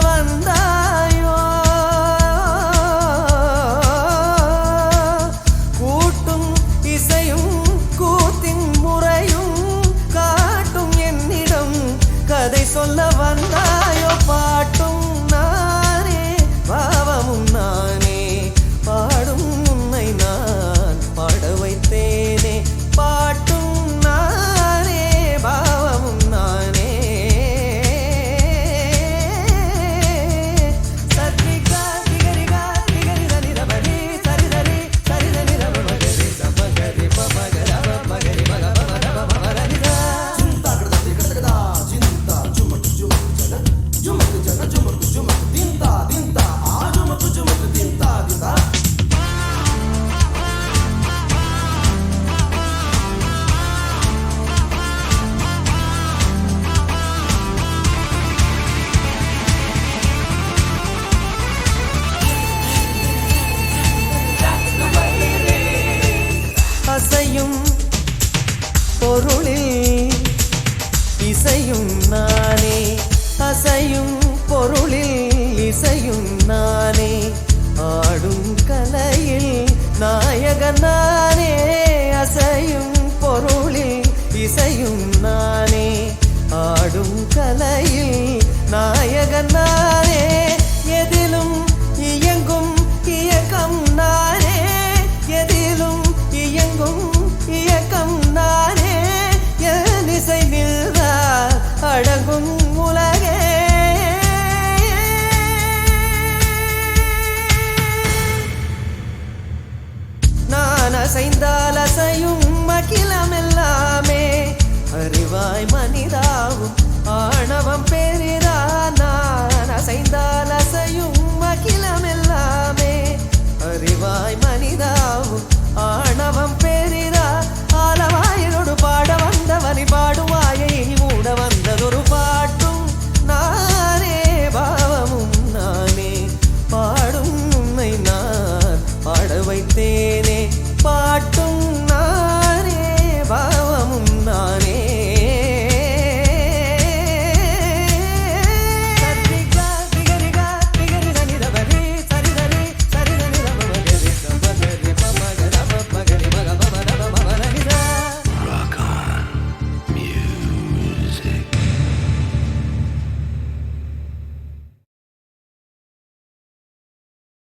tavanda. நானே அசையும் பொருளில் இசையும் நானே ஆடும் கலையில் நாயகன் நானே அசையும் பொருளில் இசையும் நானே ஆடும் கலையில்